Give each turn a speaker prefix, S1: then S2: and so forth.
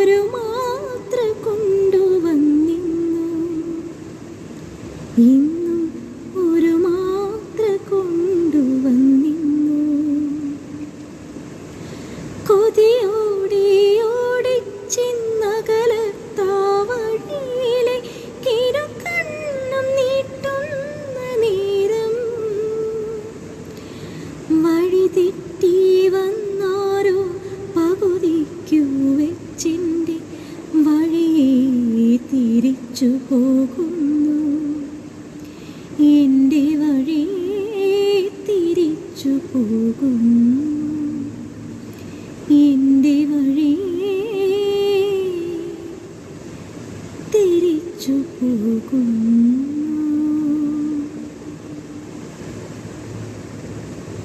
S1: ഒരു മാത്ര കൊണ്ടുവന്നിന്നു. ഇന്നും ഒരു മാത്ര കൊണ്ടുവന്നിന്നു. കൊതിയോടെ ഓടി ചിന്നകലത്താവഴിയിലെ കിരുക്കണ്ണം നീട്ടുന്ന നേരം. വഴിതെറ്റി തിരിച്ചു പോകുന്നു എന്റെ വഴി തിരിച്ചു പോകുന്നു എന്റെ വഴി തിരിച്ചു പോകുന്നു